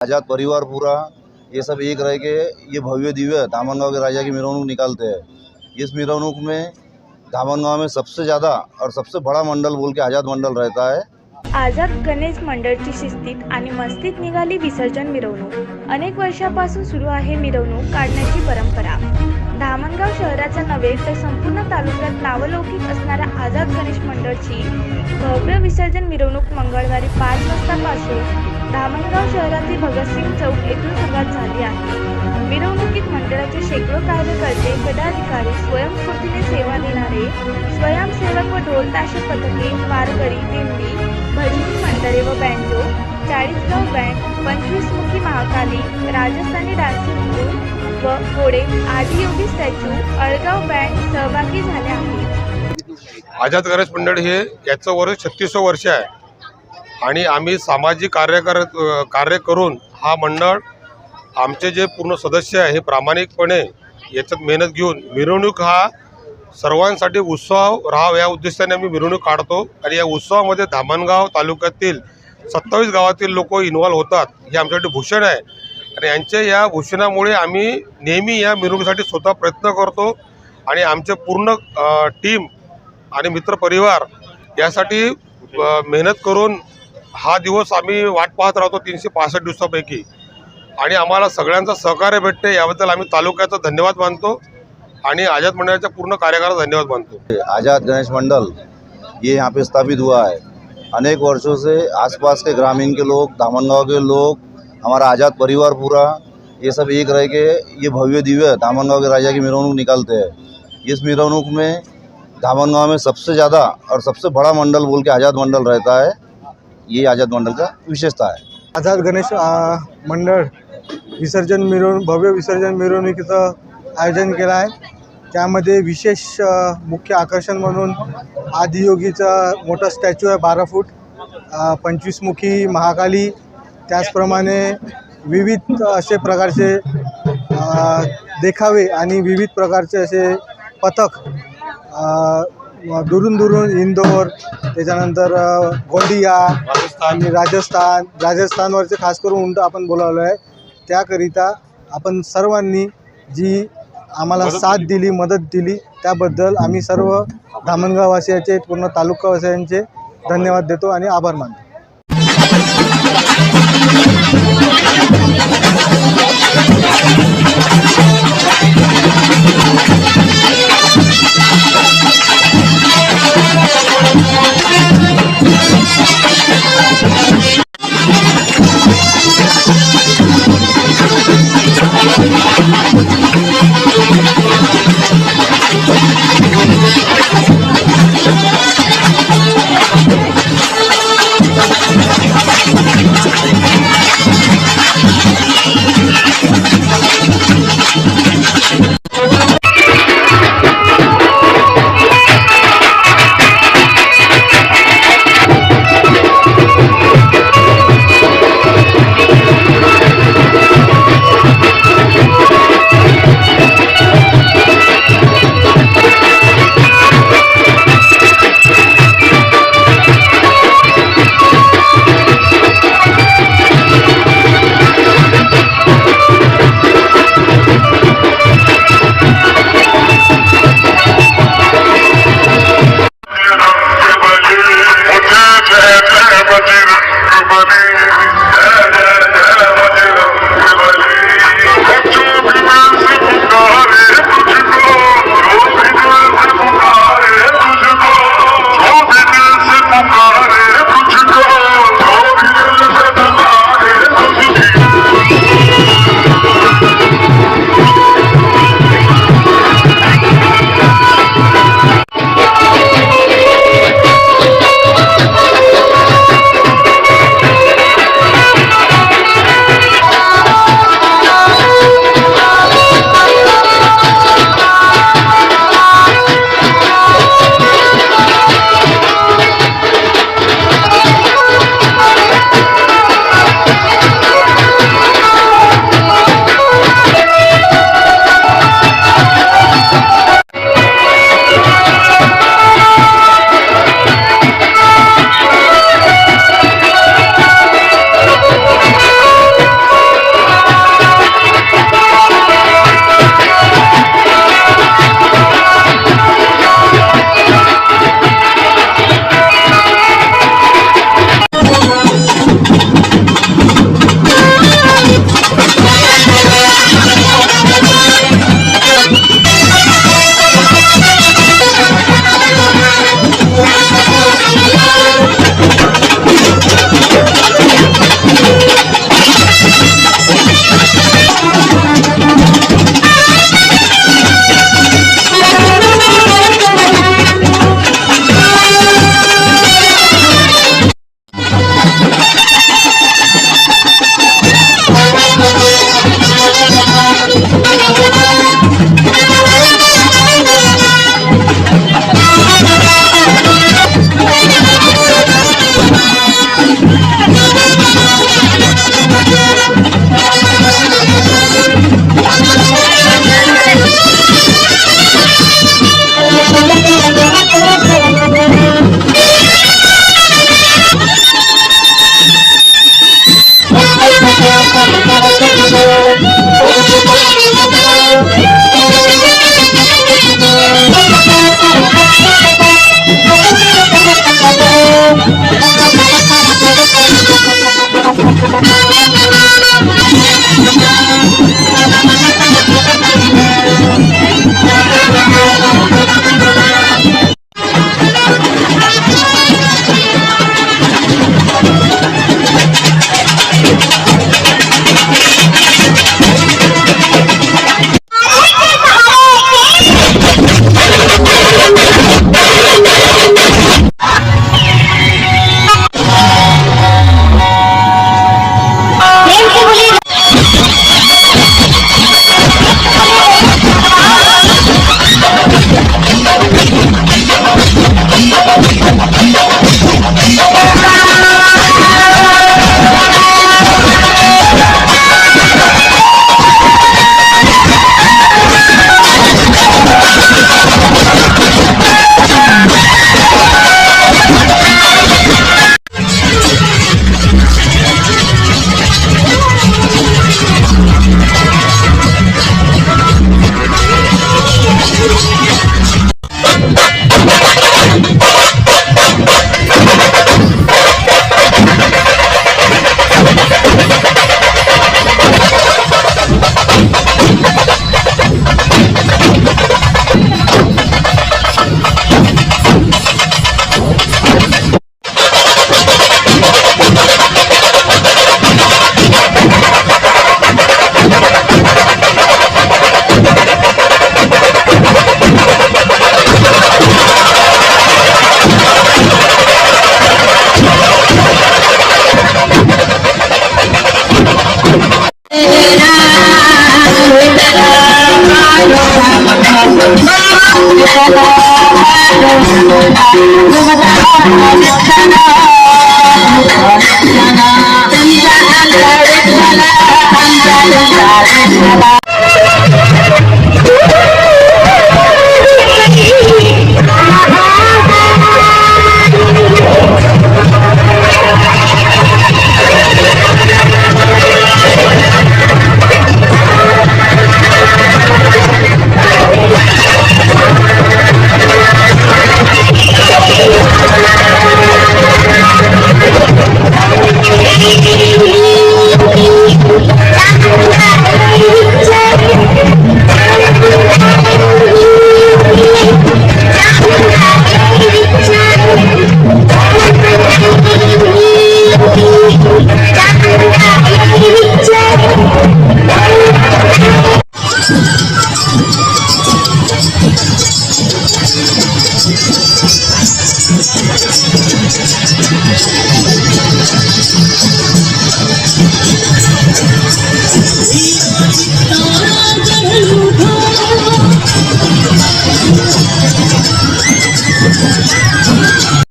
आजाद परिवार पूरा ये सब एक रह के ये भव्य दिव्य धामनगांव के राजा की मिरवणूक निकालते हैं। इस मिरवणूक में धामनगांव में सबसे ज़्यादा और सबसे बड़ा मंडल बोल के आज़ाद मंडल रहता है। आझाद गणेश मंडळची शिस्तीत आणि मस्तीत निघाली विसर्जन मिरवणूक. अनेक वर्षापासून सुरू आहे मिरवणूक काढण्याची परंपरा. धामणगाव शहराचा नव्हे तर संपूर्ण तालुक्यात नावलौकिक असणाऱ्या आझाद गणेश मंडळची भव्य विसर्जन मिरवणूक मंगळवारी पाच वाजतापासून धामणगाव शहरातील भगतसिंग चौक येथून सुरुवात झाली आहे. मिरवणुकीत मंडळाचे शेकडो कार्यकर्ते पदाधिकारी स्वयंस्फूर्तीने सेवा देणारे स्वयंसेवक व ढोल ताशे पथके वारकरी दिंडी भजनी मंडळे व बँजो चाळीसगाव बँड पंचवीसमुखी महाकाली राजस्थानी डान्सिंग ग्रुप व घोडे आदियोगी स्टॅच्यू अळगाव बँड सहभागी झाले आहेत. आझाद गरज मंडळ हे याचं वर्ष छत्तीस वर्ष आहे. आणि आम्ही सामाजिक कार्य कर कार्य करून हा मंडळ आमचे जे पूर्ण सदस्य आहे हे प्रामाणिकपणे याच्यात मेहनत घेऊन मिरवणूक हा सर्वांसाठी उत्सव राहावा या उद्देशाने आम्ही मिरवणूक काढतो. आणि या उत्सवामध्ये धामणगाव तालुक्यातील सत्तावीस गावातील लोक इन्व्हॉल्व होतात हे आमच्यासाठी भूषण आहे. आणि यांच्या या भूषणामुळे आम्ही नेहमी या मिरवणुकीसाठी स्वतः प्रयत्न करतो. आणि आमचे पूर्ण टीम आणि मित्रपरिवार यासाठी मेहनत करून हा दिवस आम्ही वाट पाहत राहतो तीनशे पासष्ट दिवसापैकी. आणि आम्हाला सगळ्यांचं सहकार्य भेटते याबद्दल आम्ही तालुक्याचा धन्यवाद मानतो आणि आझाद मंडळाच्या पूर्ण कार्यकाळाचा धन्यवाद मानतो. आज़ाद गणेश मंडल ये यहाँ पे स्थापित हुआ है। अनेक वर्षों से आसपास के ग्रामीण के लोग धामनगांव के लोग हमारा आज़ाद परिवार पूरा ये सब एक रह के ये भव्य दिव्य धामनगांव के राजा की मिरवणूक निकालते हैं। इस मिरवणूक में धामनगांव में सबसे ज़्यादा और सबसे बड़ा मंडल बोल के आज़ाद मंडल रहता है। ये आझाद मंडल का विशेषता है। आझाद गणेश मंडळ विसर्जन मिरवणूक भव्य विसर्जन मिरवणुकीचं आयोजन केलं आहे. त्यामध्ये विशेष मुख्य आकर्षण म्हणून आदियोगीचा मोठा स्टॅच्यू आहे बारा फूट पंचवीसमुखी महाकाली. त्याचप्रमाणे विविध असे प्रकारचे देखावे आणि विविध प्रकारचे असे पथक दुरून दुरून इंदोर त्याच्यानंतर गोंदिया आणि राजस्थान राजस्थानवरचे खास करून उंट आपण बोलावलं आहे. त्याकरिता आपण सर्वांनी जी आम्हाला साथ दिली मदत दिली त्याबद्दल आम्ही सर्व धामणगाववासियाचे पूर्ण तालुकावासियांचे धन्यवाद देतो आणि आभार मानतो.